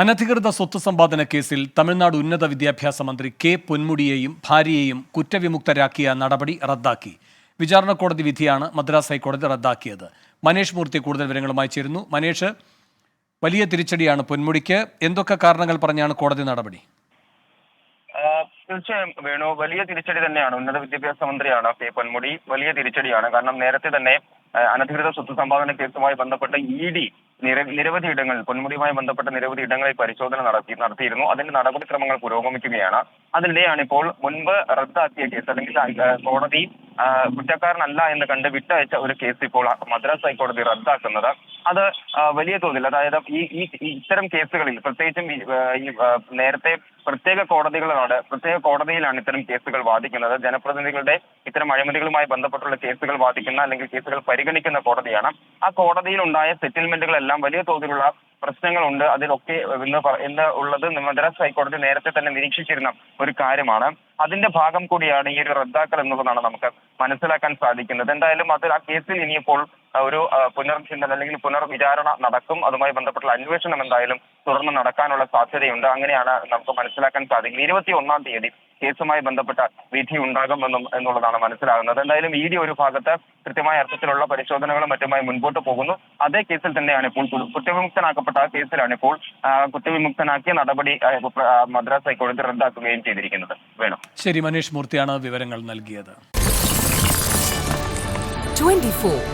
അനധികൃത സ്വത്ത് സമ്പാദന കേസിൽ തമിഴ്നാട് ഉന്നത വിദ്യാഭ്യാസ മന്ത്രി കെ പൊന്മുടിയെയും ഭാര്യയെയും കുറ്റവിമുക്തരാക്കിയ നടപടി റദ്ദാക്കി. വിചാരണ കോടതി വിധിയാണ് മദ്രാസ് ഹൈക്കോടതി റദ്ദാക്കിയത്. മനേഷ് മൂർത്തി കൂടുതൽ വിവരങ്ങളുമായി ചേരുന്നു. മനേഷ് വലിയ തിരിച്ചടിയാണ് പൊന്മുടിക്ക്. എന്തൊക്കെ കാരണങ്ങൾ പറഞ്ഞാണ് കോടതി നടപടി? തീർച്ചയായും വേണു. വലിയ തിരിച്ചടി തന്നെയാണ്. ഉന്നത വിദ്യാഭ്യാസ മന്ത്രിയാണ് കെ പൊന്മുടി. വലിയ തിരിച്ചടിയാണ്. കാരണം നേരത്തെ തന്നെ അനധികൃത സ്വത്ത് സമ്പാദന കേസുമായി ബന്ധപ്പെട്ട ഇ ഡി നിരവധി ഇടങ്ങൾ പൊന്മുടിയുമായി ബന്ധപ്പെട്ട നിരവധി ഇടങ്ങളിൽ പരിശോധന നടത്തി നടത്തിയിരുന്നു. അതിന്റെ നടപടിക്രമങ്ങൾ പുരോഗമിക്കുകയാണ്. അതിനിടെയാണ് ഇപ്പോൾ മുൻപ് റദ്ദാക്കിയ കേസ് അല്ലെങ്കിൽ കോടതി കുറ്റക്കാരനല്ല എന്ന് കണ്ട് വിട്ടയച്ച ഒരു കേസ് ഇപ്പോൾ മദ്രാസ് ഹൈക്കോടതി റദ്ദാക്കുന്നത്. അത് വലിയ തോതിൽ. അതായത് ഈ ഈ ഇത്തരം കേസുകളിൽ പ്രത്യേകിച്ചും ഈ, നേരത്തെ പ്രത്യേക കോടതികളാണ് പ്രത്യേക കോടതിയിലാണ് ഇത്തരം കേസുകൾ വാദിക്കുന്നത്. ജനപ്രതിനിധികളുടെ ഇത്തരം അഴിമതികളുമായി ബന്ധപ്പെട്ടുള്ള കേസുകൾ വാദിക്കുന്ന അല്ലെങ്കിൽ കേസുകൾ പരിഗണിക്കുന്ന കോടതിയാണ്. ആ കോടതിയിൽ ഉണ്ടായ സെറ്റിൽമെന്റുകളെല്ലാം വലിയ തോതിലുള്ള പ്രശ്നങ്ങളുണ്ട്. അതിലൊക്കെ എന്ന് ഇന്ന് ഉള്ളത് മദ്രാസ് ഹൈക്കോടതി നേരത്തെ തന്നെ നിരീക്ഷിച്ചിരുന്ന ഒരു കാര്യമാണ്. അതിന്റെ ഭാഗം കൂടിയാണ് ഈ ഒരു റദ്ദാക്കൽ എന്നുള്ളതാണ് നമുക്ക് മനസ്സിലാക്കാൻ സാധിക്കുന്നത്. എന്തായാലും അത് ആ കേസിൽ ഇനിയിപ്പോൾ ഒരു പുനർചിന്തന അല്ലെങ്കിൽ പുനർവിചാരണ നടക്കും. അതുമായി ബന്ധപ്പെട്ടുള്ള അന്വേഷണം എന്തായാലും തുടർന്ന് നടക്കാനുള്ള സാധ്യതയുണ്ട്. അങ്ങനെയാണ് നമുക്ക് മനസ്സിലാക്കാൻ സാധിക്കുന്നത്. ഇരുപത്തി ഒന്നാം തീയതി കേസുമായി ബന്ധപ്പെട്ട വിധി ഉണ്ടാകുമെന്നും എന്നുള്ളതാണ് മനസ്സിലാകുന്നത്. എന്തായാലും ഇ ഡി ഒരു ഭാഗത്ത് കൃത്യമായ അർത്ഥത്തിലുള്ള പരിശോധനകളും മറ്റുമായി മുൻപോട്ട് പോകുന്നു. അതേ കേസിൽ തന്നെയാണ് ഇപ്പോൾ കുറ്റവിമുക്തനാക്കപ്പെട്ട ആ കേസിലാണ് ഇപ്പോൾ കുറ്റവിമുക്തനാക്കിയ നടപടി മദ്രാസ് ഹൈക്കോടതി റദ്ദാക്കുകയും ചെയ്തിരിക്കുന്നത്. വേണം. ശരി മനീഷ് മൂർത്തിയാണ് വിവരങ്ങൾ നൽകിയത്. 24